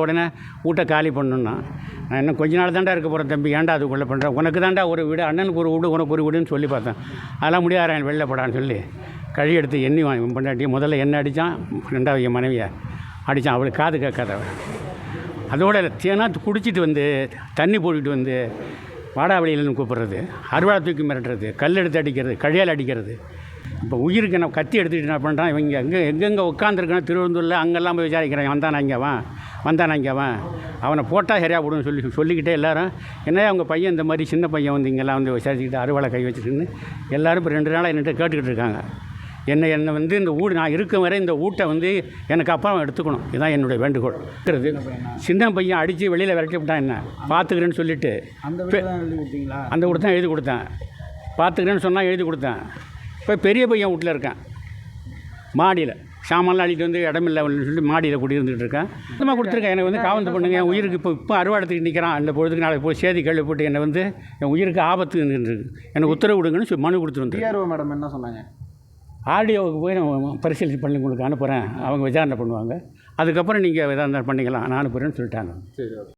உடனே வீட்டை காலி பண்ணணுன்னா நான் இன்னும் கொஞ்ச நாள் தாண்டா இருக்க போகிறேன் தம்பி ஏன்டா அதுக்குள்ளே பண்ணுறேன் உனக்கு தாண்டா ஒரு வீடு அண்ணனுக்கு ஒரு வீடு உனக்கு ஒரு வீடுன்னு சொல்லி பார்த்தேன். அதெல்லாம் முடியாத வெளில போடான்னு சொல்லி கழி எடுத்து எண்ணி வாங்கி பண்ணாட்டி முதல்ல என்ன அடித்தான் ரெண்டாவது என் மனைவியை அடித்தான் அவளுக்கு காது கேட்காத அதோட தேனா குடிச்சிட்டு வந்து தண்ணி போட்டுட்டு வந்து வாடாவளியிலன்னு கூப்பிட்றது அருவாளை தூக்கி மிரட்டுறது கல் எடுத்து அடிக்கிறது கழியால் அடிக்கிறது. இப்போ உயிருக்கு நான் கத்தி எடுத்துக்கிட்டு என்ன பண்ணுறான் இவங்க? எங்கே எங்கெங்கே உட்காந்துருக்கானோ திருவனந்தூரில் அங்கெல்லாம் போய் விசாரிக்கிறேன். வந்தானா இங்கே வா. வந்தானா இங்கே வா அவனை போட்டால் சரியாக விடுன்னு சொல்லி சொல்லிக்கிட்டே எல்லாரும் என்ன அவங்க பையன் இந்த மாதிரி சின்ன பையன் வந்து இங்கெல்லாம் வந்து விசாரிச்சுக்கிட்டு அருவாளை கை வச்சுட்டுன்னு எல்லாரும் இப்போ ரெண்டு நாளாக என்கிட்ட கேட்டுக்கிட்டு இருக்காங்க. என்னை என்னை வந்து இந்த வீடு நான் இருக்கும் வரை இந்த வீட்டை வந்து எனக்கு அப்புறம் எடுத்துக்கணும். இதுதான் என்னுடைய வேண்டுகோள். இருக்கிறது. சின்ன பையன் அடித்து வெளியில் விரட்டி விட்டான் என்ன? பார்த்துக்கிறேன்னு சொல்லிட்டு அந்த வீடு தான் எழுதி கொடுத்தீங்களா? அந்த வீடு தான் எழுதி கொடுத்தேன். பார்த்துக்கிறேன்னு சொன்னால் எழுதி கொடுத்தேன். இப்போ பெரிய பையன் வீட்டில் இருக்கேன். மாடியில். சாமான்லாம் அள்ளிட்டு வந்து இடமில்லைன்னு சொல்லி மாடியில் குடியிருந்துட்டு இருக்கேன். சுத்தமாக கொடுத்துருக்கேன் எனக்கு வந்து காவந்து பண்ணுங்க என் உயிருக்கு இப்போ இப்போ அறுவாடத்துக்கு நிற்கிறான். அந்த பொழுதுக்கு நாளைக்கு போய் சேதி கேள்விப்பட்டு என்னை வந்து என் உயிருக்கு ஆபத்து இருக்கு எனக்கு உத்தரவு கொடுங்கன்னு சொல்லி மனு கொடுத்துட்டு வந்து டிஆர்ஓ மேடம் என்ன சொன்னாங்க? ஆடியோவுக்கு போய் நான் பரிசீலனை பண்ணி உங்களுக்கு அனுப்புகிறேன் அவங்க விசாரணை பண்ணுவாங்க. அதுக்கப்புறம் நீங்கள் இருந்தாலும் பண்ணிக்கலாம். நான் அனுப்புகிறேன்னு சொல்லிட்டாங்க. சரி ஓகே.